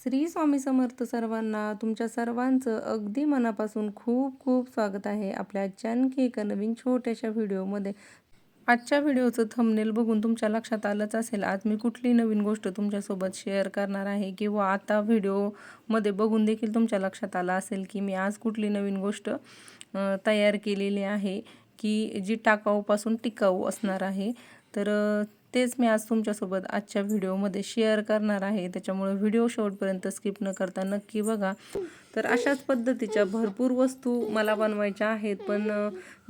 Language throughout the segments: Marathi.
श्री स्वामी समर्थ सर्वांना तुमच्या सर्वांचं अगदी मनापासून खूप खूप स्वागत आहे आपल्या आजच्या एका नवीन छोट्याशा व्हिडिओमध्ये. आजच्या व्हिडिओचं थंबनेल बघून तुमच्या लक्षात आलंच असेल आज मी कुठली नवीन गोष्ट तुमच्यासोबत शेअर करणार आहे किंवा आता व्हिडिओमध्ये बघून देखील तुमच्या लक्षात आलं असेल की मी आज कुठली नवीन गोष्ट तयार केलेली आहे की जी टाकाऊपासून टिकाऊ असणार आहे. तर तेच मी आज तुमच्यासोबत आजच्या व्हिडिओमध्ये शेअर करणार आहे. त्याच्यामुळे व्हिडिओ शेवटपर्यंत स्किप न करता नक्की बघा. तर अशाच पद्धतीच्या भरपूर वस्तू मला बनवायच्या आहेत. पण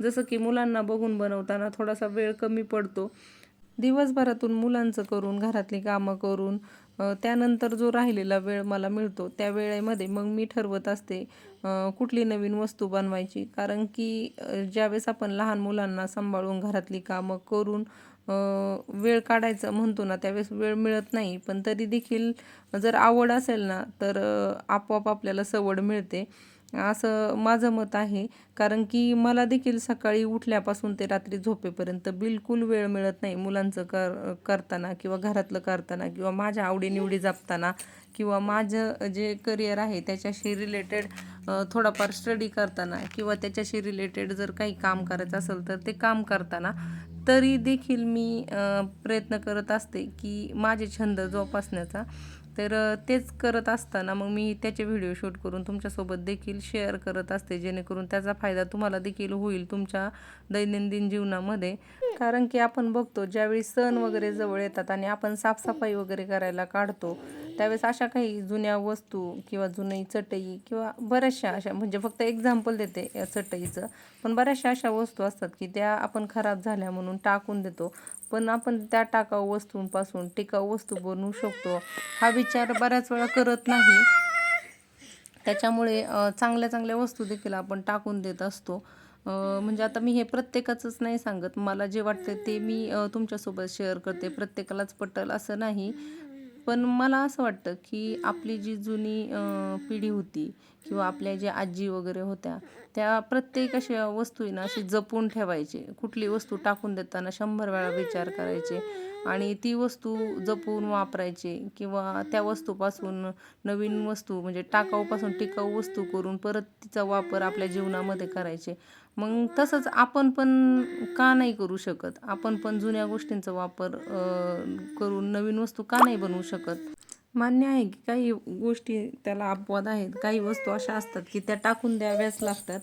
जसं की मुलांना बघून बनवताना थोडासा वेळ कमी पडतो. दिवसभरातून मुलांचं करून घरातली कामं करून त्यानंतर जो राहिलेला वेळ मला मिळतो त्या वेळेमध्ये मग मी ठरवत असते कुठली नवीन वस्तू बनवायची. कारण की ज्यावेळेस आपण लहान मुलांना सांभाळून घरातली कामं करून वेळ काढायचं म्हणतो ना त्यावेळेस वेळ मिळत नाही. पण तरी देखील जर आवड असेल ना तर आपोआप आपल्याला सवड मिळते. असं माझं मत आहे. कारण की मला देखील सकाळी उठल्यापासून ते रात्री झोपेपर्यंत बिलकुल वेळ मिळत नाही मुलांचं कर करताना किंवा घरातलं करताना किंवा माझ्या आवडीनिवडी जपताना किंवा माझं जे करिअर आहे त्याच्याशी रिलेटेड थोडाफार स्टडी करताना किंवा त्याच्याशी रिलेटेड जर काही काम करायचं असेल तर ते काम करताना तरी देखील मी प्रयत्न करत असते की माझे छंद जोपासण्याचा तर तेच करत असताना मग मी त्याचे व्हिडिओ शूट करून तुमच्यासोबत देखील शेअर करत असते जेणेकरून त्याचा फायदा तुम्हाला देखील होईल तुमच्या दैनंदिन जीवनामध्ये. कारण की आपण बघतो ज्यावेळी सण वगैरे जवळ येतात आणि आपण साफसफाई वगैरे करायला काढतो त्यावेळेस अशा काही जुन्या वस्तू किंवा जुनी चटई किंवा बऱ्याचशा अशा म्हणजे फक्त एक्झाम्पल देते या चटईचं पण बऱ्याचशा अशा वस्तू असतात की त्या आपण खराब झाल्या म्हणून टाकून देतो. पण आपण त्या टाकाऊ वस्तूंपासून टिकाऊ वस्तू बनवू शकतो. हा विचार बऱ्याच वेळा करत नाही. त्याच्यामुळे चांगल्या चांगल्या वस्तू देखील आपण टाकून देत असतो. म्हणजे आता मी हे प्रत्येकाचंच नाही सांगत. मला जे वाटतं ते मी तुमच्यासोबत शेअर करते. प्रत्येकालाच पटल असं नाही. पण मला असं वाटतं की आपली जी जुनी पिढी होती किंवा आपल्या ज्या आजी वगैरे होत्या त्या प्रत्येक अशा वस्तू आहे ना अशी जपून ठेवायचे. कुठली वस्तू टाकून देताना शंभर वेळा विचार करायचे. आणि ती वस्तू जपून वापरायचे किंवा त्या वस्तूपासून नवीन वस्तू म्हणजे टाकाऊपासून टिकाऊ वस्तू करून परत तिचा वापर आपल्या जीवनामध्ये करायचे. मग तसंच आपण पण का नाही करू शकत? आपण पण जुन्या गोष्टींचा वापर करून नवीन वस्तू का नाही बनवू शकत? मान्य आहे की काही गोष्टी त्याला अपवाद आहेत. काही वस्तू अशा असतात की त्या टाकून द्याव्याच लागतात.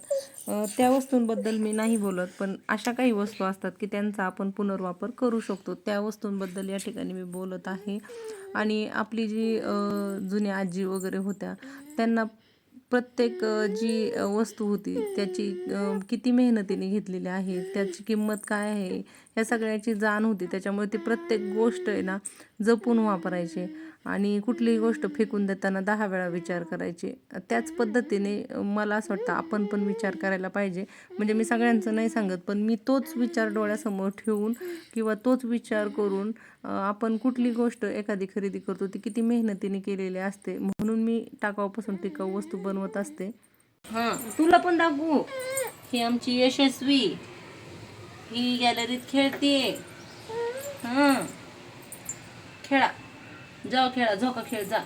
त्या वस्तूंबद्दल मी नाही बोलत पण अशा काही वस्तू असतात की त्यांचा आपण पुनर्वापर करू शकतो. त्या वस्तूंबद्दल या ठिकाणी मी बोलत आहे. आणि आपली जी जुन्या जुनी आजी वगैरे होत्या त्यांना प्रत्येक जी वस्तू होती त्याची किती मेहनतीने घेतलेली आहे त्याची किंमत काय आहे ह्या सगळ्याची जाण होती. त्याच्यामुळे ती प्रत्येक गोष्ट आहे ना जपून वापरायचे. आणि कुठलीही गोष्ट फेकून देताना दहा वेळा विचार करायचे. त्याच पद्धतीने मला असं वाटतं आपण पण विचार करायला पाहिजे. म्हणजे मी सगळ्यांचं नाही सांगत पण मी तोच विचार डोळ्यासमोर ठेवून किंवा तोच विचार करून आपण कुठली गोष्ट एखादी खरेदी करतो ती किती मेहनतीने केलेली असते. म्हणून मी टाकाऊपासून टिकाऊ वस्तू बनवत असते. हां. तुला पण दाखवू? ही आमची यशस्वी. ही गॅलरीत खेळते हां. खेळा. जाओ खेळा झोका खेळ जा.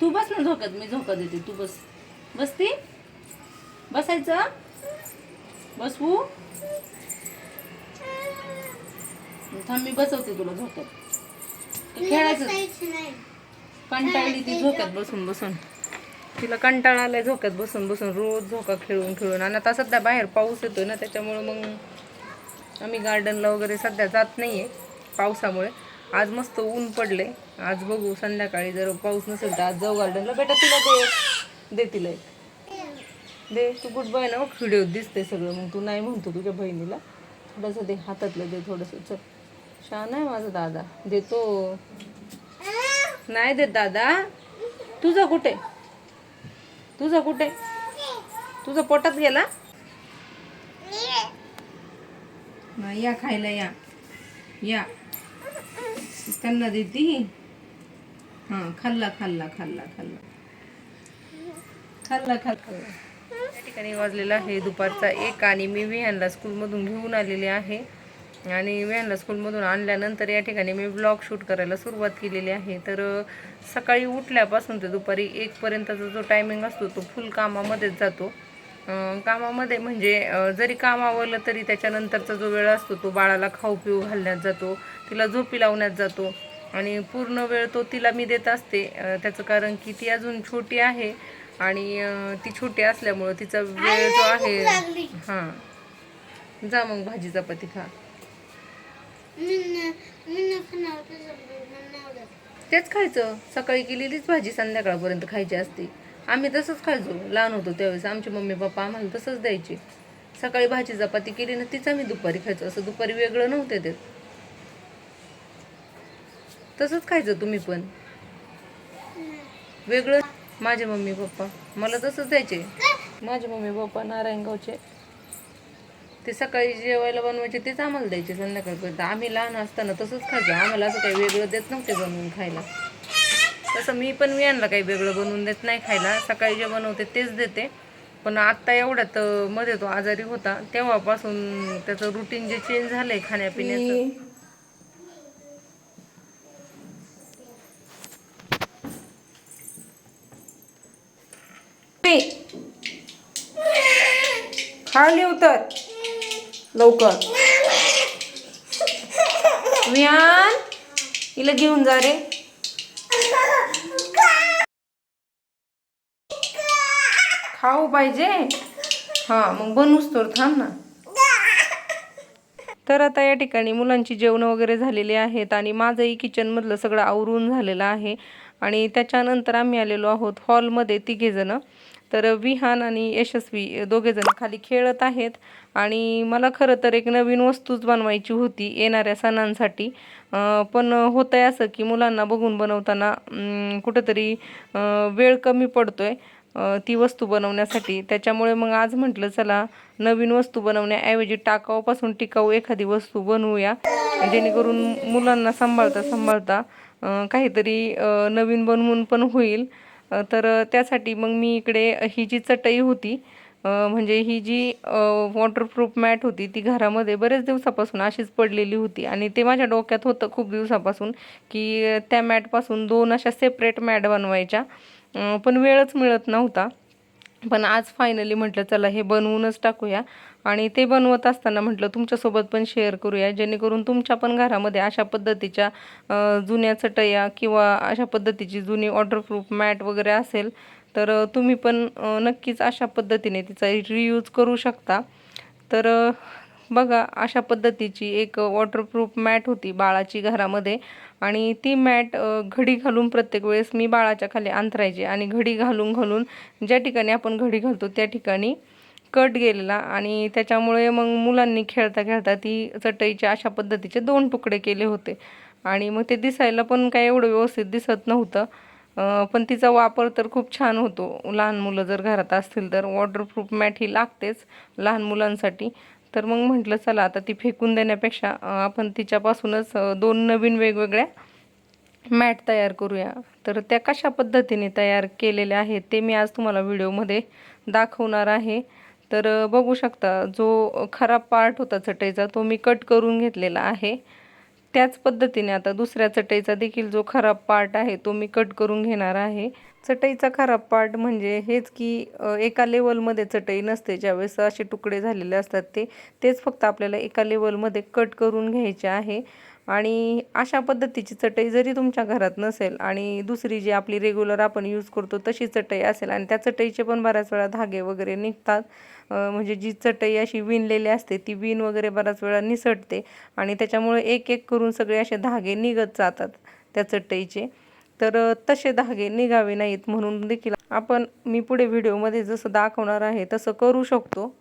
तू बस ना झोक्यात मी झोका देते तू बस. बसती? बसायचं? बसवू थांब मी बसवते तुला झोक्यात. खेळायचं. कंटाळली ती झोक्यात बसून बसून. तिला कंटाळा आलाय झोक्यात बसून बसून. रोज झोका खेळून खेळून. आणि आता सध्या बाहेर पाऊस येतोय ना त्याच्यामुळे मग आम्ही गार्डनला वगैरे सध्या जात नाही आहे पावसामुळे. आज मस्त ऊन पडले. आज बघू संध्याकाळी जर पाऊस नसेल तर आज जाऊ गार्डनला बेटा तिला दे दे तिला एक. दे. तू गुड बाय ना व्हिडिओ दिसते सगळं. मग तू नाही म्हणतो तुझ्या बहिणीला. थोडंसं दे. हातातलं दे थोडंसं. चल. छान आहे माझा दादा. देतो. नाही देत दादा. तुझा कुठे? तुझा कुठे? तुझा पोटात गेला? या खायला या. या. त्यांना देती. हा खाल्ला खाल्ला खाल्ला खाल्ला. खाल्ला खाल्ला. या ठिकाणी वाजलेला आहे दुपारचा एक आणि मी विहानला स्कूलमधून घेऊन आलेले आहे. आणि व्हॅनला स्कूलमधून आणल्यानंतर या ठिकाणी मी ब्लॉग शूट करायला सुरुवात केलेली आहे. तर सकाळी उठल्यापासून ते दुपारी एकपर्यंतचा जो टायमिंग असतो तो फुल कामामध्येच जातो. कामामध्ये म्हणजे जरी काम आवरलं तरी त्याच्यानंतरचा जो वेळ असतो तो बाळाला खाऊ पिऊ घालण्यात जातो तिला झोपी लावण्यात जातो. आणि पूर्ण वेळ तो तिला मी देत असते. त्याचं कारण की ती अजून छोटी आहे आणि ती छोटी असल्यामुळं तिचा वेळ जो आहे हां. जा मग भाजी चपाती खा. तेच खायचं. सकाळी केलेलीच भाजी संध्याकाळपर्यंत खायची असते. आम्ही तसंच खायचो लहान होतो त्यावेळेस आमचे मम्मी पप्पा आम्हाला तसंच द्यायचे. सकाळी भाजी चपाती केली ना तीच आम्ही दुपारी खायचो. असं दुपारी वेगळं नव्हते ते. तसंच खायचं तुम्ही पण. वेगळं माझे मम्मी पप्पा. मला तसंच द्यायचे. माझे मम्मी पप्पा नारायणगावचे. ते सकाळी जेवायला बनवायचे तेच आम्हाला द्यायचे संध्याकाळपर्यंत. आम्ही लहान असताना तसंच खायचो. आम्हाला असं काही वेगळं देत नव्हते बनवून खायला. तसं मी पण वियांना काही वेगळं बनवून देत नाही खायला. सकाळी जे बनवते तेच देते. पण आत्ता एवढ्यात मध्ये तो आजारी होता. तेव्हापासून त्याचं रुटीन जे चेंज झालंय खाण्यापिण्याचं. खाली उतर. लवकर. विहान हिला घेऊन जा रे. खाऊ पाहिजे. हा मग बनूच तर थांब ना. तर आता या ठिकाणी मुलांची जेवणं वगैरे झालेली आहेत आणि माझंही किचनमधलं सगळं आवरून झालेलं आहे. आणि त्याच्यानंतर आम्ही आलेलो आहोत हॉलमध्ये तिघेजणं तर विहान आणि यशस्वी दोघेजण खाली खेळत आहेत. आणि मला खरं तर एक नवीन वस्तूच बनवायची होती येणाऱ्या सणांसाठी. पण होतं आहे असं की मुलांना बघून बनवताना कुठंतरी वेळ कमी पडतोय. आहे ती वस्तू बनवण्यासाठी. त्याच्यामुळे मग आज म्हटलं चला नवीन वस्तू बनवण्याऐवजी टाकाऊपासून टिकाऊ एखादी वस्तू बनवूया. जेणेकरून मुलांना सांभाळता सांभाळता काहीतरी नवीन बनवून पण होईल. तर त्यासाठी मग मी इकडे ही जी चटई होती म्हणजे ही जी वॉटरप्रूफ मॅट होती ती घरामध्ये बरेच दिवसापासून अशीच पडलेली होती. आणि ते माझ्या डोक्यात होतं खूप दिवसापासून की त्या मॅटपासून दोन अशा सेपरेट मॅट बनवायच्या. पण वेळच मिळत नव्हता. पण आज फायनली म्हटलं चला हे बनवूनच टाकूया. आणि ते बनवत असताना म्हटलं तुमच्यासोबत पण शेअर करूया. जेणेकरून तुमच्या पण घरामध्ये अशा पद्धतीच्या जुन्या चटया किंवा अशा पद्धतीची जुनी वॉटरप्रूफ मॅट वगैरे असेल तर तुम्ही पण नक्कीच अशा पद्धतीने तिचा रियूज करू शकता. तर बघा अशा पद्धतीची एक वॉटरप्रूफ मॅट होती बाळाची घरामध्ये. आणि ती मॅट घडी घालून प्रत्येक वेळेस मी बाळाच्या खाली अंतरायचे आणि घडी घालून घालून ज्या ठिकाणी आपण घडी घालतो त्या ठिकाणी कट गेलेला. आणि त्याच्यामुळे मग मुलांनी खेळता खेळता ती चटईचे अशा पद्धतीचे दोन तुकडे केले होते. आणि मग ते दिसायला पण काय एवढं व्यवस्थित दिसत नव्हतं. पण तिचा वापर तर खूप छान होतो. लहान मुलं जर घरात असतील तर वॉटरप्रूफ मॅट ही लागतेच लहान मुलांसाठी. तर मग म्हटलं चला आता ती फेकून देण्यापेक्षा आपण तिच्यापासूनच दोन नवीन वेगवेगळ्या मॅट तयार करूया. तर त्या कशा पद्धतीने तयार केलेल्या आहेत ते मी आज तुम्हाला व्हिडिओमध्ये दाखवणार आहे. तर बघू शकता जो खराब पार्ट होता चटईचा तो मी कट करून घेतलेला आहे. त्याच पद्धतीने आता दुसऱ्या चटईचा देखील जो खराब पार्ट आहे तो मी कट करून घेणार आहे. चटईचा खराब पार्ट म्हणजे हेच की एका लेवलमध्ये चटई नसते. ज्यावेळेस असे तुकडे झालेले असतात ते तेच फक्त आपल्याला एका लेवलमध्ये कट करून घ्यायचे आहे. आणि अशा पद्धतीची चटई जरी तुमच्या घरात नसेल आणि दुसरी जी आपली रेग्युलर आपण यूज करतो तशी चटई असेल आणि त्या चटईचे पण बऱ्याच वेळा धागे वगैरे निघतात म्हणजे जी चटई अशी विणलेली असते ती विण वगैरे बऱ्याच वेळा निसटते आणि त्याच्यामुळे एक एक करून सगळे असे धागे निघत जातात त्या चटईचे. तर तसे धागे निघावे नाहीत म्हणून देखील आपण मी पुढे व्हिडिओमध्ये जसं दाखवणार आहे तसं करू शकतो.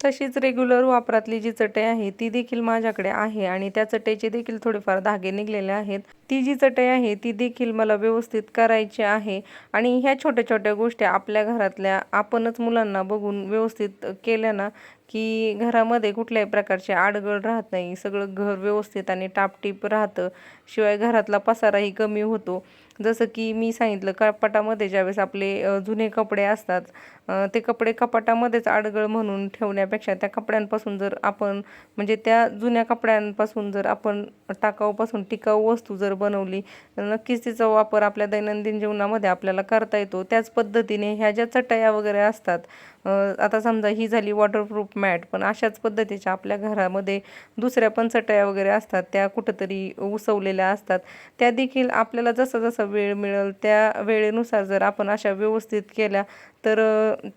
तशीच रेग्युलर वापरातली जी चटई आहे ती देखील माझ्याकडे आहे आणि त्या चटईचे देखील थोडेफार धागे निघलेले आहेत. ती जी चटई आहे ती देखील मला व्यवस्थित करायची आहे आणि ह्या छोट्या छोट्या गोष्टी आपल्या घरातल्या आपणच मुलांना बघून व्यवस्थित केल्या ना की घरामध्ये कुठल्याही प्रकारचे आडगळ राहत नाही. सगळं घर व्यवस्थित आणि टापटीप राहतं. शिवाय घरातला पसाराही कमी होतो. जसं की मी सांगितलं कपाटामध्ये ज्यावेळेस आपले जुने कपडे असतात ते कपडे कपाटामध्येच आडगळ म्हणून ठेवण्यापेक्षा त्या कपड्यांपासून जर आपण म्हणजे त्या जुन्या कपड्यांपासून जर आपण टाकाऊपासून टिकाऊ वस्तू जर बनवली तर नक्कीच तिचा वापर आपल्या दैनंदिन जीवनामध्ये आपल्याला करता येतो. त्याच पद्धतीने ह्या ज्या चटया वगैरे असतात आता समजा ही झाली वॉटरप्रूफ मॅट पण अशाच पद्धतीच्या आपल्या घरामध्ये दुसऱ्या पण चटया वगैरे असतात त्या कुठंतरी उसवलेल्या असतात. त्या देखील आपल्याला जसं जसं वेळ मिळेल त्या वेळेनुसार जर आपण अशा व्यवस्थित केल्या तर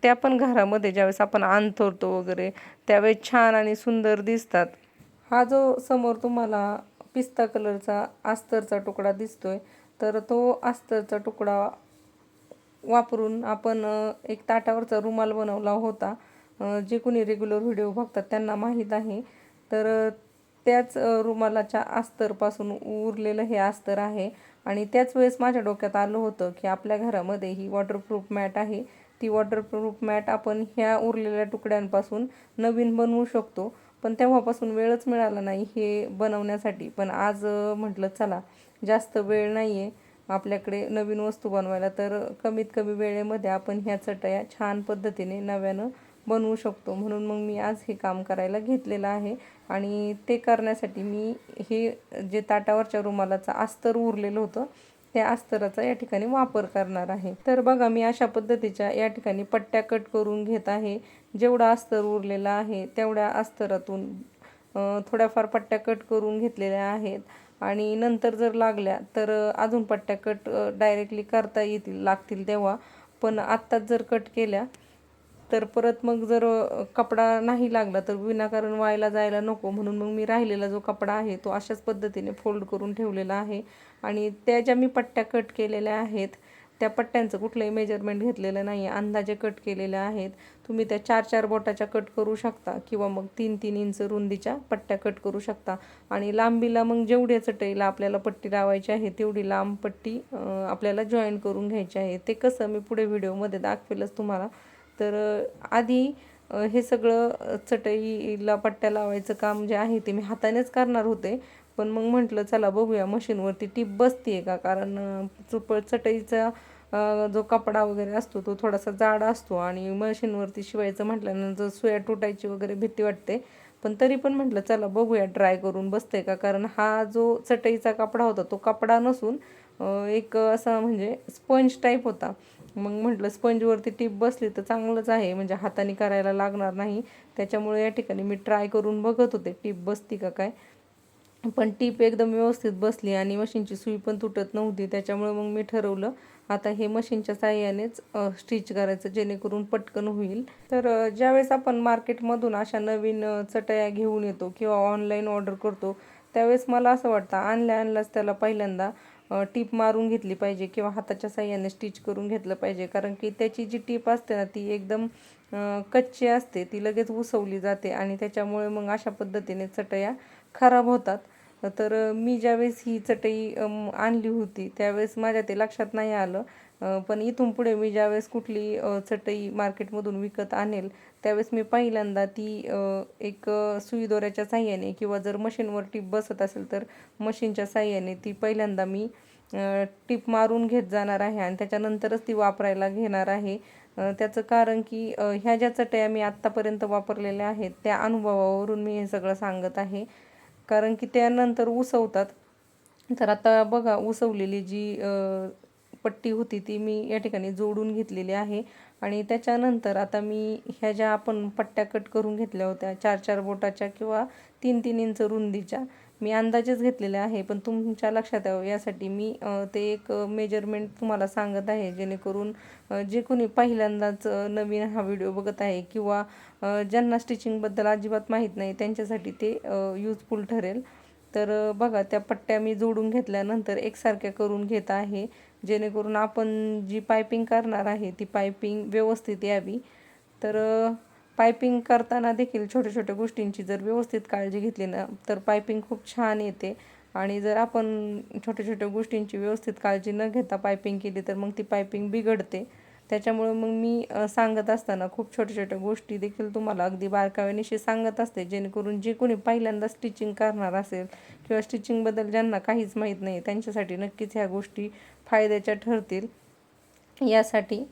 त्या पण घरामध्ये ज्यावेळेस आपण अंथरतो वगैरे त्यावेळेस छान आणि सुंदर दिसतात. हा जो समोर तुम्हाला पिस्ता कलरचा अस्तरचा तुकडा दिसतोय तर तो अस्तरचा तुकडा वापरून आपण एक ताटावरचा रुमाल बनवला होता. जे कोणी रेग्युलर व्हिडिओ बघतात त्यांना माहीत आहे. तर त्याच रुमालाच्या अस्तरपासून उरलेलं हे अस्तर आहे. आणि त्याच वेळेस माझ्या डोक्यात आलं होतं की आपल्या घरामध्ये ही वॉटरप्रूफ मॅट आहे. ती वॉटरप्रूफ मॅट आपण ह्या उरलेल्या तुकड्यांपासून नवीन बनवू शकतो. पण तेव्हापासून वेळच मिळाला नाही हे बनवण्यासाठी. पण आज म्हटलं चला जास्त वेळ नाही आहे आपल्याकडे नवीन वस्तू बनवायला तर कमीत कमी वेळेमध्ये आपण ह्या चटया छान पद्धतीने नव्यानं बनवू शकतो. म्हणून मग मी आज हे काम करायला घेतलेलं आहे आणि ते करण्यासाठी मी हे जे ताटावरच्या रुमालाचं अस्तर उरलेलं होतं त्या अस्तराचा या ठिकाणी वापर करणार आहे. तर बघा मी अशा पद्धतीच्या या ठिकाणी पट्ट्या कट करून घेत आहे. जेवढा अस्तर उरलेला आहे तेवढ्या अस्तरातून थोड्याफार पट्ट्या कट करून घेतलेल्या आहेत. आणि नंतर जर लागल्या तर अजून पट्ट्या कट डायरेक्टली करता येतील लागतील तेव्हा. पण आत्ताच जर कट केल्या तर परत मग जर कपडा नाही लागला तर विनाकारण व्हायला जायला नको. म्हणून मग मी राहिलेला जो कपडा आहे तो अशाच पद्धतीने फोल्ड करून ठेवलेला आहे. आणि त्या ज्या मी पट्ट्या कट केलेल्या आहेत. त्या पट्ट्यांचं कुठलंही मेजरमेंट घेतलेलं नाही आहे अंदाजे कट केलेल्या आहेत. तुम्ही त्या चार चार बोटाच्या कट करू शकता किंवा मग तीन तीन इंच रुंदीच्या पट्ट्या कट करू शकता. आणि लांबीला मग जेवढ्या चटईला आपल्याला पट्टी लावायची आहे तेवढी लांब पट्टी आपल्याला जॉईन करून घ्यायची आहे. ते कसं मी पुढे व्हिडिओमध्ये दाखवेलच तुम्हाला. तर आधी हे सगळं चटईला पट्ट्या लावायचं काम जे आहे ते मी हातानेच करणार होते. पण मग म्हटलं चला बघूया मशीनवरती टीप बसते का? कारण चुपळ चटईचा जो कपडा वगैरे असतो तो थोडासा जाड असतो आणि मशीनवरती शिवायचं म्हटल्यानंतर सुया तुटायची वगैरे भीती वाटते पण तरी पण म्हटलं चला बघूया ट्राय करून बसते का? कारण हा जो चटईचा कपडा होता तो कपडा नसून एक असा म्हणजे स्पंज टाईप होता. मग म्हटलं स्पंजवरती टीप बसली तर चांगलंच आहे म्हणजे हाताने करायला लागणार नाही. त्याच्यामुळे या ठिकाणी मी ट्राय करून बघत होते टीप बसती का काय. पण टीप एकदम व्यवस्थित बसली आणि मशीनची सुई पण तुटत नव्हती. त्याच्यामुळे मग मी ठरवलं आता हे मशीनच्या साह्यानेच स्टिच करायचं जेणेकरून पटकन होईल. तर ज्यावेळेस आपण मार्केटमधून अशा नवीन चटया घेऊन येतो किंवा ऑनलाईन ऑर्डर करतो त्यावेळेस मला असं वाटतं आणल्या आणलाच त्याला पहिल्यांदा टीप मारून घेतली पाहिजे किंवा हाताच्या साह्याने स्टिच करून घेतलं पाहिजे. कारण की त्याची जी टीप असते ना ती एकदम कच्ची असते ती लगेच उसवली जाते आणि त्याच्यामुळे मग अशा पद्धतीने चटया खराब होतात. तर मी ज्यावेळेस ही चटई आणली होती त्यावेळेस माझ्या ते लक्षात नाही आलं. पण इथून पुढे मी ज्यावेळेस कुठली चटई मार्केटमधून विकत आणेल त्यावेळेस मी पहिल्यांदा ती एक सुईदोऱ्याच्या सुई दोऱ्याच्या साह्याने किंवा जर मशीनवर टीप बसत असेल तर मशीनच्या साह्याने ती पहिल्यांदा मी टीप मारून घेत जाणार आहे आणि त्याच्यानंतरच ती वापरायला घेणार आहे. त्याचं कारण की ह्या ज्या चटया मी आत्तापर्यंत वापरलेल्या आहेत त्या अनुभवावरून मी हे सगळं सांगत आहे. कारण की त्यानंतर उसवतात. तर आता बघा उसवलेली जी पट्टी होती ती मी या ठिकाणी जोडून घेतलेली आहे. आणि त्याच्यानंतर आता मी ह्या ज्या आपण पट्ट्या कट करून घेतल्या होत्या चार चार बोटाच्या किंवा तीन तीन इंच रुंदीच्या मी अंदाजेच घेतलेले आहे पण तुमच्या लक्षात यावं. यासाठी मी ते एक मेजरमेंट तुम्हाला सांगत आहे जेणेकरून जे कोणी पहिल्यांदाच नवीन हा व्हिडिओ बघत आहे किंवा ज्यांना स्टिचिंगबद्दल अजिबात माहीत नाही त्यांच्यासाठी ते यूजफुल ठरेल. तर बघा त्या पट्ट्या मी जोडून घेतल्यानंतर एकसारख्या करून घेत आहे जेणेकरून आपण जी पायपिंग करणार आहे ती पायपिंग व्यवस्थित यावी. तर पायपिंग करताना देखील छोट्या छोट्या गोष्टींची जर व्यवस्थित काळजी घेतली ना तर पायपिंग खूप छान येते. आणि जर आपण छोट्या छोट्या गोष्टींची व्यवस्थित काळजी न घेता पायपिंग केली तर मग ती पायपिंग बिघडते. त्याच्यामुळं मग मी सांगत असताना खूप छोट्या छोट्या गोष्टी देखील तुम्हाला अगदी बारकाव्यानिशी सांगत असते जेणेकरून जे कोणी पहिल्यांदा स्टिचिंग करणार असेल किंवा स्टिचिंगबद्दल ज्यांना काहीच माहीत नाही त्यांच्यासाठी नक्कीच ह्या गोष्टी फायद्याच्या ठरतील. यासाठी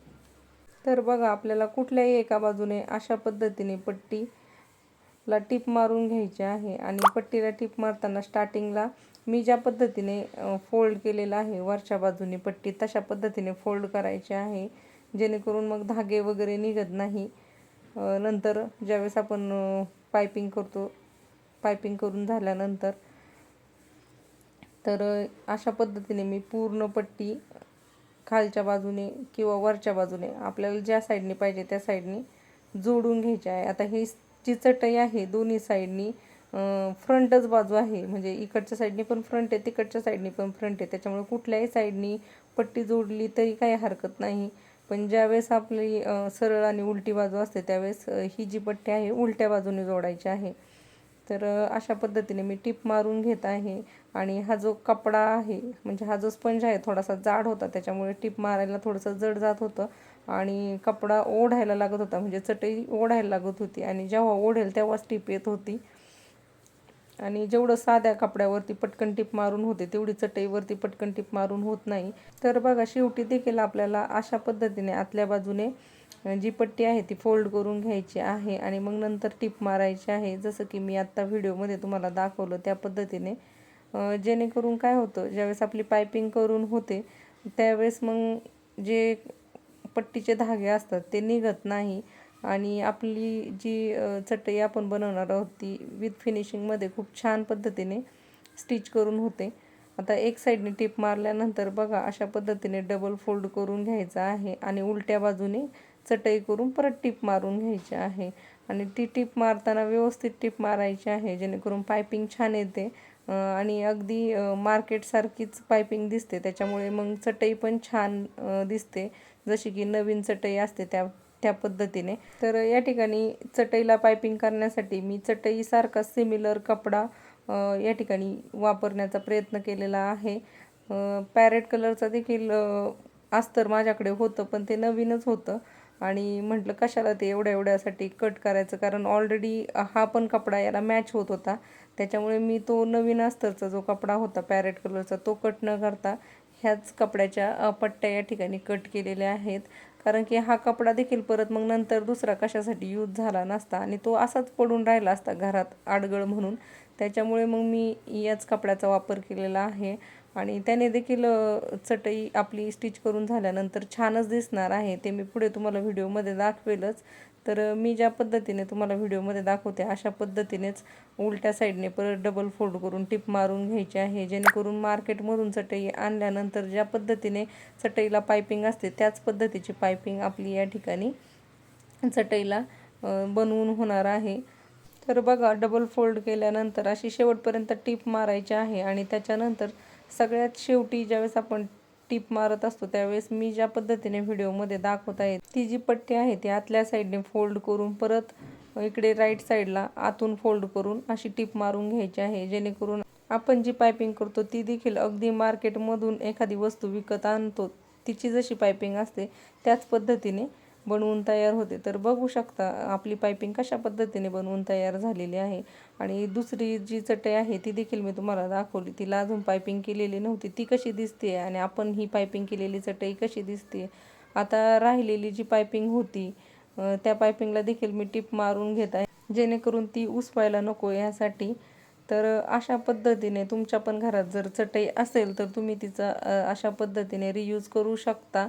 तर बघा आपल्याला कुठल्याही एका बाजूने अशा पद्धतीने पट्टीला टिप मारून घ्यायची आहे. आणि पट्टीला टिप मारताना स्टार्टिंगला मी ज्या पद्धतीने फोल्ड केलेलं आहे वरच्या बाजूने पट्टी तशा पद्धतीने फोल्ड करायची आहे. जेणेकरून मग धागे वगैरे निघत नाही. नंतर ज्यावेळेस आपण पायपिंग करतो पायपिंग करून झाल्यानंतर तर अशा पद्धतीने मी पूर्ण पट्टी खालच्या बाजूने किंवा वरच्या बाजूने आपल्याला ज्या साईडने पाहिजे त्या साईडने जोडून घ्यायची आहे. आता ही जी चटई आहे दोन्ही साईडनी फ्रंटच बाजू आहे. म्हणजे इकडच्या साईडनी पण फ्रंट आहे तिकडच्या साईडनी पण फ्रंट आहे. त्याच्यामुळे कुठल्याही साईडनी पट्टी जोडली तरी काही हरकत नाही. पण ज्यावेळेस आपली सरळ आणि उलटी बाजू असते त्यावेळेस ही जी पट्टी आहे उलट्या बाजूने जोडायची आहे. तर अशा पद्धतीने मी टिप मारून घेत आहे. आणि हा जो कपडा आहे म्हणजे हा जो स्पंज आहे थोडासा जाड होता त्याच्यामुळे टिप मारायला थोडंसं जड जात होतं आणि कपडा ओढायला लागत होता म्हणजे चटई ओढायला लागत होती आणि जेव्हा ओढेल तेव्हाच टीप येत होती. आणि जेवढं साध्या कपड्यावरती पटकन टिप मारून होते तेवढी चटईवरती पटकन टिप मारून होत नाही. तर बघा शेवटी देखील आपल्याला अशा पद्धतीने आतल्या बाजूने जी पट्टी आहे ती फोल्ड करून घ्यायची आहे आणि मग नंतर टिप मारायची आहे. जसं की मी आत्ता व्हिडिओमध्ये तुम्हाला दाखवलं त्या पद्धतीने जेणेकरून काय होतं ज्यावेळेस आपली पायपिंग करून होते त्यावेळेस मग जे पट्टीचे धागे असतात ते निघत नाही. आणि आपली जी चटई आपण बनवणार आहोत ती विथ फिनिशिंगमध्ये खूप छान पद्धतीने स्टिच करून होते. आता एक साईडने टीप मारल्यानंतर बघा अशा पद्धतीने डबल फोल्ड करून घ्यायचा आहे आणि उलट्या बाजूने चटई करून परत टीप मारून घ्यायची आहे. आणि ती टीप मारताना व्यवस्थित टीप मारायची आहे जेणेकरून पायपिंग छान येते. आणि अगदी मार्केटसारखीच पायपिंग दिसते. त्याच्यामुळे मग चटई पण छान दिसते. जशी की नवीन चटई असते त्या त्या पद्धतीने. तर या ठिकाणी चटईला पायपिंग करण्यासाठी मी चटईसारखा सिमिलर कपडा या ठिकाणी वापरण्याचा प्रयत्न केलेला आहे. पॅरेट कलरचा देखील अस्तर माझ्याकडे होतं पण ते नवीनच होतं. आणि म्हटलं कशाला ते एवढ्या एवढ्यासाठी कट करायचं? कारण ऑलरेडी हा पण कपडा याला मॅच होत होता. त्याच्यामुळे मी तो नवीन अस्तरचा जो कपडा होता पॅरेट कलरचा तो कट न करता ह्याच कपड्याच्या पट्ट्या या ठिकाणी कट केलेल्या आहेत. कारण की हा कपडा देखील परत मग नंतर दुसरा कशासाठी यूज झाला नसता आणि तो असाच पडून राहिला असता घरात आडगळ म्हणून. त्याच्यामुळे मग मी याच कपड्याचा वापर केलेला आहे. आणि त्याने देखील चटई आपली स्टिच करून झाल्यानंतर छानच दिसणार आहे. ते मी पुढे तुम्हाला व्हिडिओमध्ये दाखवेलच. तर मी ज्या पद्धतीने तुम्हाला व्हिडिओमध्ये दाखवते अशा पद्धतीनेच उलट्या साईडने परत डबल फोल्ड करून टिप मारून घ्यायची आहे. जेणेकरून मार्केटमधून चटई आणल्यानंतर ज्या पद्धतीने चटईला पायपिंग असते त्याच पद्धतीची पायपिंग आपली या ठिकाणी चटईला बनवून होणार आहे. तर बघा डबल फोल्ड केल्यानंतर अशी शेवटपर्यंत टीप मारायची आहे आणि त्याच्यानंतर सगळ्यात शेवटी ज्यावेळेस आपण टीप मारत असतो त्यावेळेस मी ज्या पद्धतीने व्हिडिओमध्ये दाखवत आहे ती जी पट्टी आहे ती आतल्या साईडने फोल्ड करून परत इकडे राईट साईडला आतून फोल्ड करून अशी टीप मारून घ्यायची आहे जेणेकरून आपण जी पायपिंग करतो ती देखील अगदी मार्केटमधून एखादी वस्तू विकत आणतो. तिची जशी पायपिंग असते त्याच पद्धतीने बनवून तयार होते. तर बघू शकता आपली पायपिंग कशा पद्धतीने बनवून तयार झालेली आहे. आणि दुसरी जी चटई आहे ती देखील मी तुम्हाला दाखवली. तिला अजून पायपिंग केलेली नव्हती. ती कशी दिसते आणि आपण ही पायपिंग केलेली चटई कशी दिसते आता राहिलेली जी पायपिंग होती त्या पायपिंगला देखील मी टिप मारून घेत आहे. जेणेकरून ती उसवायला नको यासाठी. तर अशा पद्धतीने तुमच्या पण घरात जर चटई असेल तर तुम्ही तिचा अशा पद्धतीने रियूज करू शकता.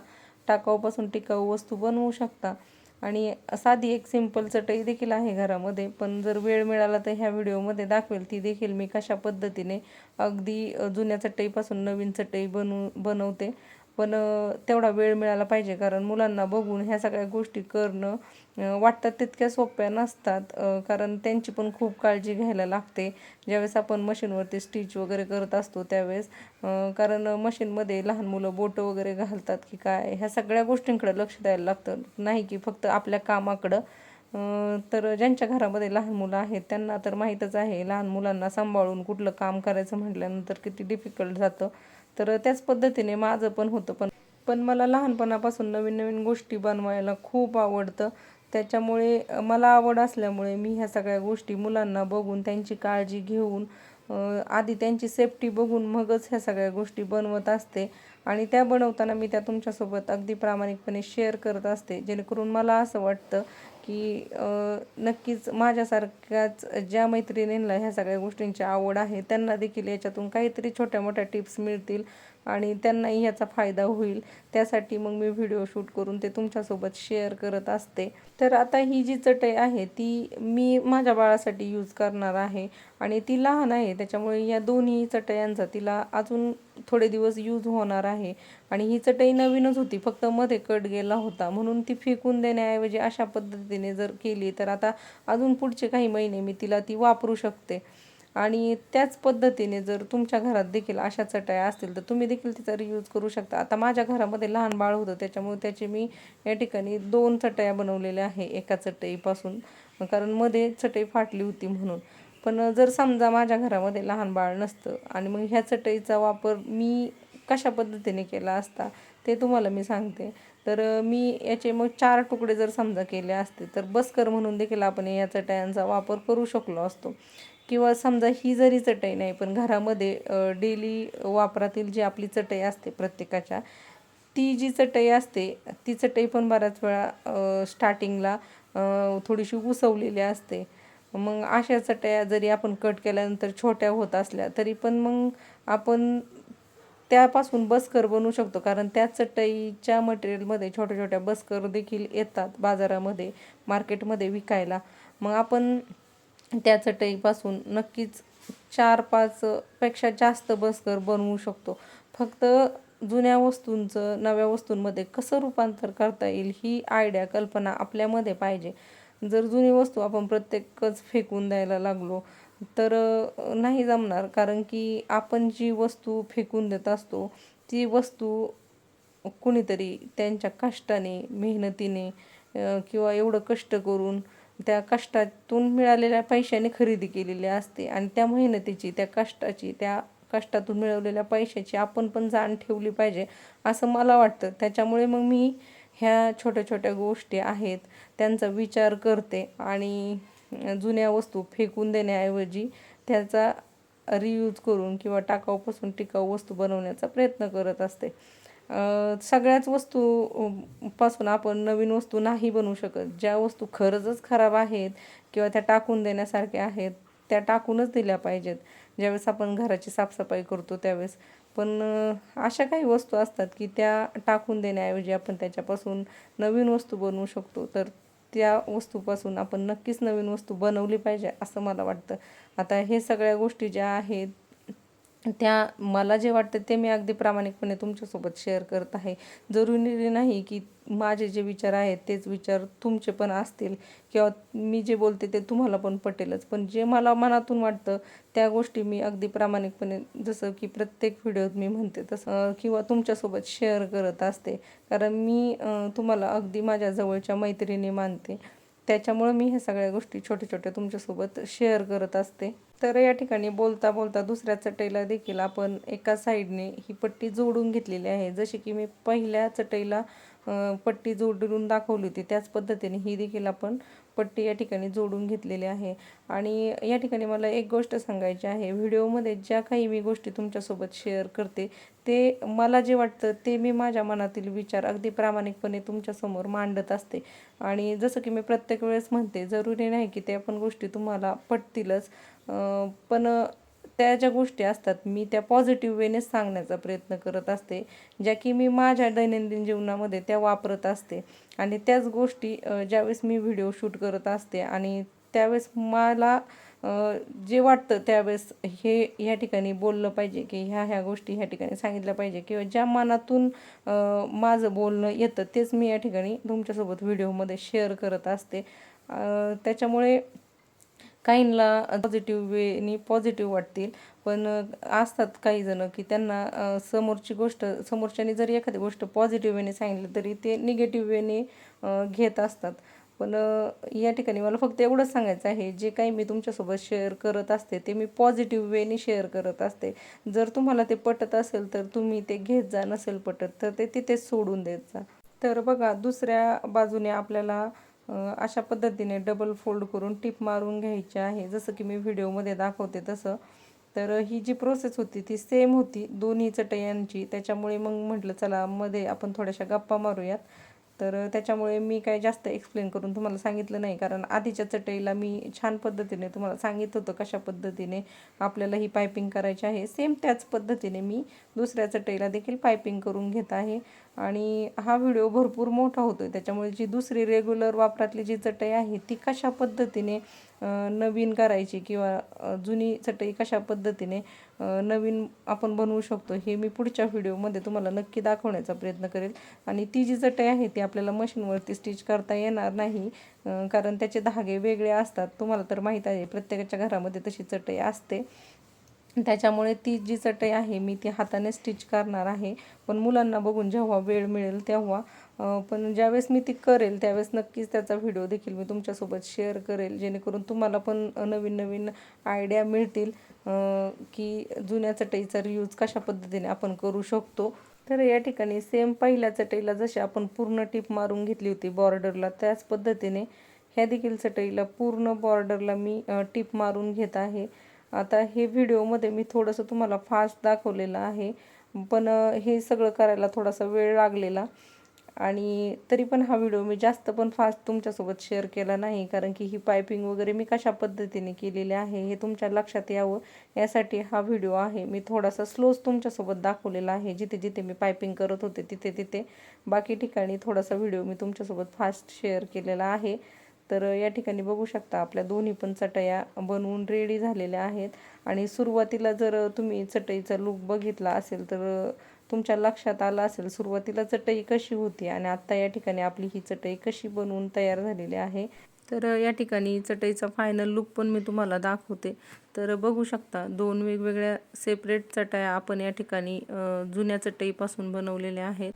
टाकाऊपासून टिकाऊ वस्तू बनवू शकता. आणि साधी एक सिंपल चटई देखील आहे घरामध्ये. पण जर वेळ मिळाला तर ह्या व्हिडिओमध्ये दाखवेल. ती देखील मी कशा पद्धतीने अगदी जुन्या चटईपासून नवीन चटई बनवू बनवते. पण तेवढा वेळ मिळाला पाहिजे. कारण मुलांना बघून ह्या सगळ्या गोष्टी करणं वाटतात तितक्या सोप्या नसतात कारण त्यांची पण खूप काळजी घ्यायला लागते. ज्यावेळेस आपण मशीनवरती स्टिच वगैरे करत असतो त्यावेळेस कारण मशीनमध्ये लहान मुलं बोटं वगैरे घालतात की काय ह्या सगळ्या गोष्टींकडे लक्ष द्यायला लागतं. नाही की फक्त आपल्या कामाकडं. तर ज्यांच्या घरामध्ये लहान मुलं आहेत त्यांना तर माहीतच आहे लहान मुलांना सांभाळून कुठलं काम करायचं म्हटल्यानंतर किती डिफिकल्ट जातं. तर त्याच पद्धतीने माझं पण होतं. पण पण मला लहानपणापासून नवीन नवीन गोष्टी बनवायला खूप आवडतं. त्याच्यामुळे मला आवड असल्यामुळे मी ह्या सगळ्या गोष्टी मुलांना बघून त्यांची काळजी घेऊन आधी त्यांची सेफ्टी बघून मगच ह्या सगळ्या गोष्टी बनवत असते. आणि त्या बनवताना मी त्या तुमच्यासोबत अगदी प्रामाणिकपणे शेअर करत असते. जेणेकरून मला असं वाटतं की नक्कीच माझ्यासारख्याच ज्या मैत्रिणींना ह्या सगळ्या गोष्टींची आवड आहे त्यांना देखील याच्यातून काहीतरी छोट्या मोठ्या टिप्स मिळतील. आणि त्यांनाही ह्याचा फायदा होईल. त्यासाठी मग मी व्हिडिओ शूट करून ते तुमच्यासोबत शेअर करत असते. तर आता ही जी चटई आहे ती मी माझ्या बाळासाठी यूज करणार आहे. आणि ती लहान आहे त्याच्यामुळे या दोन्ही चटयांचा तिला अजून थोडे दिवस यूज होणार आहे. आणि ही चटई नवीनच होती फक्त मध्ये कट गेला होता. म्हणून ती फेकून देण्याऐवजी अशा पद्धतीने जर केली तर आता अजून पुढचे काही महिने मी तिला ती वापरू शकते. आणि त्याच पद्धतीने जर तुमच्या घरात देखील अशा चटया असतील तर तुम्ही देखील तिचा रियूज करू शकता. आता माझ्या घरामध्ये लहान बाळ होतं त्याच्यामुळे त्याची मी या ठिकाणी दोन चटया बनवलेल्या आहे एका चटईपासून. कारण मध्ये चटई फाटली होती म्हणून. पण जर समजा माझ्या घरामध्ये लहान बाळ नसतं आणि मग ह्या चटईचा वापर मी कशा पद्धतीने केला असता ते तुम्हाला मी सांगते. तर मी याचे मग चार तुकडे जर समजा केले असते तर बसकर म्हणून देखील आपण या चटयांचा वापर करू शकलो असतो. किंवा समजा ही जरी चटई नाही पण घरामध्ये डेली वापरातील जी आपली चटई असते प्रत्येकाच्या ती जी चटई असते ती चटई पण बऱ्याच वेळा स्टार्टिंगला थोडीशी उसवलेली असते. मग अशा चटया जरी आपण कट केल्यानंतर छोट्या होत असल्या तरी पण मग आपण त्यापासून बसकर बनवू शकतो. कारण त्या चटईच्या मटेरियलमध्ये छोट्या छोट्या बसकर देखील येतात बाजारामध्ये मार्केटमध्ये विकायला. मग आपण त्या चटईपासून नक्कीच चार पाचपेक्षा जास्त बसकर बनवू शकतो. फक्त जुन्या वस्तूंचं नव्या वस्तूंमध्ये कसं रूपांतर करता येईल ही आयडिया कल्पना आपल्यामध्ये पाहिजे. जर जुनी वस्तू आपण प्रत्येकच फेकून द्यायला लागलो तर नाही जमणार. कारण की आपण जी वस्तू फेकून देत असतो ती वस्तू कुणीतरी त्यांच्या कष्टाने मेहनतीने किंवा एवढं कष्ट करून त्या कष्टातून मिळालेल्या पैशाने खरेदी केलेली असते आणि त्या मेहनतीची त्या कष्टाची त्या कष्टातून मिळवलेल्या पैशाची आपण पण जाण ठेवली पाहिजे असं मला वाटतं. त्याच्यामुळे मग मी ह्या छोट्या छोट्या गोष्टी आहेत त्यांचा विचार करते आणि जुन्या वस्तू फेकून देण्याऐवजी त्याचा रियूज करून किंवा टाकाऊपासून टिकाऊ वस्तू बनवण्याचा प्रयत्न करत असते. सगळ्याच वस्तू पासून आपण नवीन वस्तू नाही बनवू शकत. ज्या वस्तू खरंचच खराब आहेत किंवा त्या टाकून देण्यासारख्या आहेत त्या टाकूनच दिल्या पाहिजेत. ज्यावेळेस आपण घराची साफसफाई करतो त्यावेळेस. पण अशा काही वस्तू असतात की त्या टाकून देण्याऐवजी आपण त्याच्यापासून नवीन वस्तू बनवू शकतो. तर त्या वस्तूपासून आपण नक्कीच नवीन वस्तू बनवली पाहिजे असं मला वाटतं. आता हे सगळ्या गोष्टी ज्या आहेत त्या मला जे वाटतं ते मी अगदी प्रामाणिकपणे तुमच्यासोबत शेअर करत आहे. जरुरी नाही की माझे जे विचार आहेत तेच विचार तुमचे पण असतील किंवा मी जे बोलते ते तुम्हाला पण पटेलच. पण जे मला मनातून वाटतं त्या गोष्टी मी अगदी प्रामाणिकपणे जसं की प्रत्येक व्हिडिओत मी म्हणते तसं किंवा तुमच्यासोबत शेअर करत असते. कारण मी तुम्हाला अगदी माझ्या जवळच्या मैत्रिणी मानते. त्याच्यामुळं मी ह्या सगळ्या गोष्टी छोट्या छोट्या तुमच्यासोबत शेअर करत असते. तर या ठिकाणी बोलता बोलता दुसऱ्या चटईला देखील आपण एका साईडने ही पट्टी जोडून घेतलेली आहे. जशी की मी पहिल्या चटईला पट्टी जोडून दाखवली होती त्याच पद्धतीने ही देखील आपण पट्टी या ठिकाणी जोडून घेतलेली आहे. आणि या ठिकाणी मला एक गोष्ट सांगायची आहे. व्हिडिओमध्ये ज्या काही मी गोष्टी तुमच्यासोबत शेअर करते ते मला जे वाटतं ते मी माझ्या मनातील विचार अगदी प्रामाणिकपणे तुमच्यासमोर मांडत असते. आणि जसं की मी प्रत्येक वेळेस म्हणते जरुरी नाही की त्या पण गोष्टी तुम्हाला पटतीलच. पण त्या ज्या गोष्टी असतात मी त्या पॉझिटिव्ह वेनेच सांगण्याचा प्रयत्न करत असते. ज्या की मी माझ्या दैनंदिन जीवनामध्ये त्या वापरत असते. आणि त्याच गोष्टी ज्यावेळेस मी व्हिडिओ शूट करत असते आणि त्यावेळेस मला जे वाटतं त्यावेळेस हे ह्या ठिकाणी बोललं पाहिजे की ह्या ह्या गोष्टी ह्या ठिकाणी सांगितल्या पाहिजे किंवा ज्या मनातून माझं बोलणं येतं तेच मी या ठिकाणी तुमच्यासोबत व्हिडिओमध्ये शेअर करत असते. त्याच्यामुळे काहींना पॉझिटिव्ह वेनी पॉझिटिव्ह वाटतील. पण असतात काही जण की त्यांना समोरची गोष्ट समोरच्याने जरी एखादी गोष्ट पॉझिटिव्ह वेने सांगितली तरी ते निगेटिव्ह वेने घेत असतात. पण या ठिकाणी मला फक्त एवढंच सांगायचं आहे जे काही मी तुमच्यासोबत शेअर करत असते ते मी पॉझिटिव्ह वेने शेअर करत असते. जर तुम्हाला ते पटत असेल तर तुम्ही ते घेत जा नसेल पटत तर ते तिथेच सोडून देत जा. तर बघा दुसऱ्या बाजूने आपल्याला अशा पद्धतीने डबल फोल्ड करून टिप मारून घ्यायची आहे. जसं की मी व्हिडिओमध्ये दाखवते तसं. तर ही जी प्रोसेस होती ती सेम होती. दोन्ही चटयांची त्याच्यामुळे मग म्हटलं चला मध्ये आपण थोड्याशा गप्पा मारूयात. तर त्याच्यामुळे मी काय जास्त एक्सप्लेन करून तुम्हाला सांगितलं नाही. कारण आधीच्या चटईला मी छान पद्धतीने तुम्हाला सांगित होतं कशा पद्धतीने आपल्याला ही पायपिंग करायची आहे. सेम त्याच पद्धतीने मी दुसऱ्या चटईला देखील पायपिंग करून घेत आहे. आणि हा व्हिडिओ भरपूर मोठा होतो आहे त्याच्यामुळे जी दुसरी रेग्युलर वापरातली जी चटई आहे ती कशा पद्धतीने नवीन करायची किंवा जुनी चटई कशा पद्धतीने नवीन आपण बनवू शकतो हे मी पुढच्या व्हिडिओमध्ये तुम्हाला नक्की दाखवण्याचा प्रयत्न करेल. आणि ती जी चटई आहे ती आपल्याला मशीनवरती स्टिच करता येणार नाही कारण त्याचे धागे वेगळे असतात. तुम्हाला तर माहीत आहे प्रत्येकाच्या घरामध्ये तशी चटई असते. त्याच्यामुळे ती जी चटई आहे मी ती हाताने स्टिच करणार आहे. पण मुलांना बघून जेव्हा वेळ मिळेल तेव्हा पण ज्यावेळेस मी ती करेल त्यावेळेस नक्कीच त्याचा व्हिडिओ देखील मी तुमच्यासोबत शेअर करेल जेणेकरून तुम्हाला पण नवीन नवीन आयडिया मिळतील की जुन्या चटईचा रियूज कशा पद्धतीने आपण करू शकतो. तर या ठिकाणी सेम पहिल्या चटईला जशी आपण पूर्ण टीप मारून घेतली होती बॉर्डरला त्याच पद्धतीने ह्या देखील चटईला पूर्ण बॉर्डरला मी टीप मारून घेत आहे. आता हे व्हिडिओमध्ये मी थोडंसं तुम्हाला फास्ट दाखवलेलं आहे पण हे सगळं करायला थोडासा वेळ लागलेला. आणि तरी पण हा व्हिडिओ मी जास्त पण फास्ट तुमच्यासोबत शेअर केला नाही. कारण की ही पायपिंग वगैरे मी कशा पद्धतीने केलेली आहे हे तुमच्या लक्षात यावं. यासाठी हा व्हिडिओ आहे. मी थोडासा स्लोच तुमच्यासोबत दाखवलेला आहे. जिथे जिथे मी पायपिंग करत होते तिथे तिथे. बाकी ठिकाणी थोडासा व्हिडिओ मी तुमच्यासोबत फास्ट शेअर केलेला आहे. तर या ठिकाणी बघू शकता आपल्या दोन्ही पण चटया बनवून रेडी झालेल्या आहेत. आणि सुरुवातीला जर तुम्ही चटईचा लुक बघितला असेल तर तुमच्या लक्षात आलं असेल सुरुवातीला चटई कशी होती आणि आत्ता या ठिकाणी आपली ही चटई कशी बनवून तयार झालेली आहे? तर या ठिकाणी चटईचा फायनल लुक पण मी तुम्हाला दाखवते. तर बघू शकता दोन वेगवेगळ्या सेपरेट चटया आपण या ठिकाणी जुन्या चटईपासून बनवलेल्या आहेत.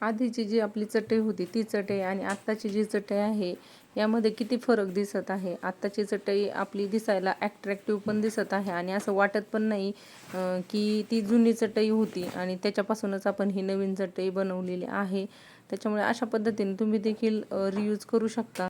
आधीची जी आपली चटई होती ती चटई आणि आत्ताची जी चटई आहे यामध्ये किती फरक दिसत आहे? आत्ताची चटई आपली दिसायला ॲट्रॅक्टिव्ह पण दिसत आहे आणि असं वाटत पण नाही की ती जुनी चटई होती आणि त्याच्यापासूनच आपण ही नवीन चटई बनवलेली आहे. त्याच्यामुळे अशा पद्धतीने तुम्ही देखील रियूज करू शकता.